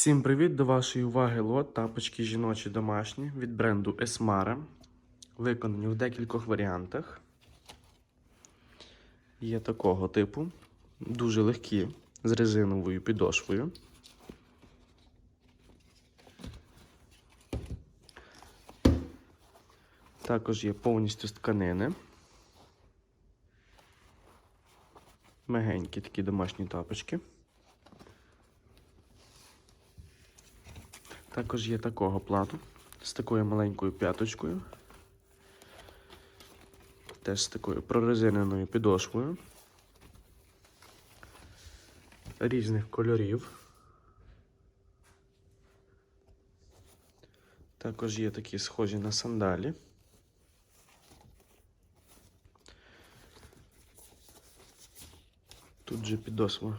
Всім привіт! До вашої уваги лот тапочки жіночі домашні від бренду Esmara. Виконані в декількох варіантах. Є такого типу. Дуже легкі з резиновою підошвою. Також є повністю з тканини. Мегенькі такі домашні тапочки. Також є такого плату з такою маленькою п'яточкою. Теж з такою прорезиненою підошвою. Різних кольорів. Також є такі схожі на сандалі. Тут же підошва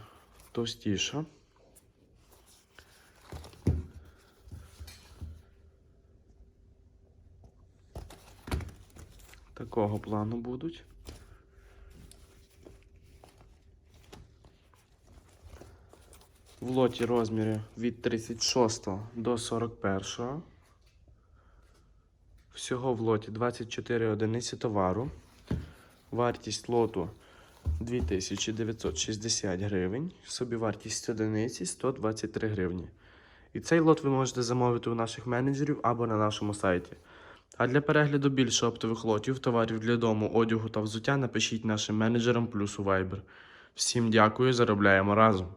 товстіша. Такого плану будуть. В лоті розміри від 36 до 41. Всього в лоті 24 одиниці товару. Вартість лоту 2960 гривень. Собівартість одиниці 123 гривні. І цей лот ви можете замовити у наших менеджерів або на нашому сайті. А для перегляду більше оптових лотів, товарів для дому, одягу та взуття напишіть нашим менеджерам плюс у Viber. Всім дякую, заробляємо разом.